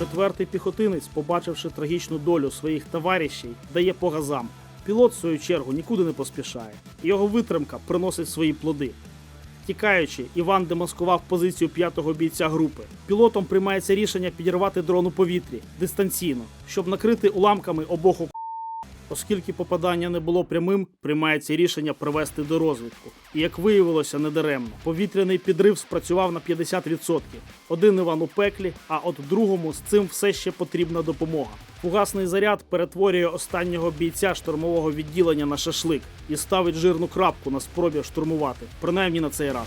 Четвертий піхотинець, побачивши трагічну долю своїх товаришів, дає по газам. Пілот, в свою чергу, нікуди не поспішає. Його витримка приносить свої плоди. Тікаючи, Іван демаскував позицію п'ятого бійця групи. Пілотом приймається рішення підірвати дрон у повітрі дистанційно, щоб накрити уламками обох Оскільки попадання не було прямим, приймається рішення привести до розвідку. І як виявилося, недаремно. Повітряний підрив спрацював на 50%. Один Іван у пеклі, а от другому з цим все ще потрібна допомога. Фугасний заряд перетворює останнього бійця штурмового відділення на шашлик і ставить жирну крапку на спробі штурмувати, принаймні на цей раз.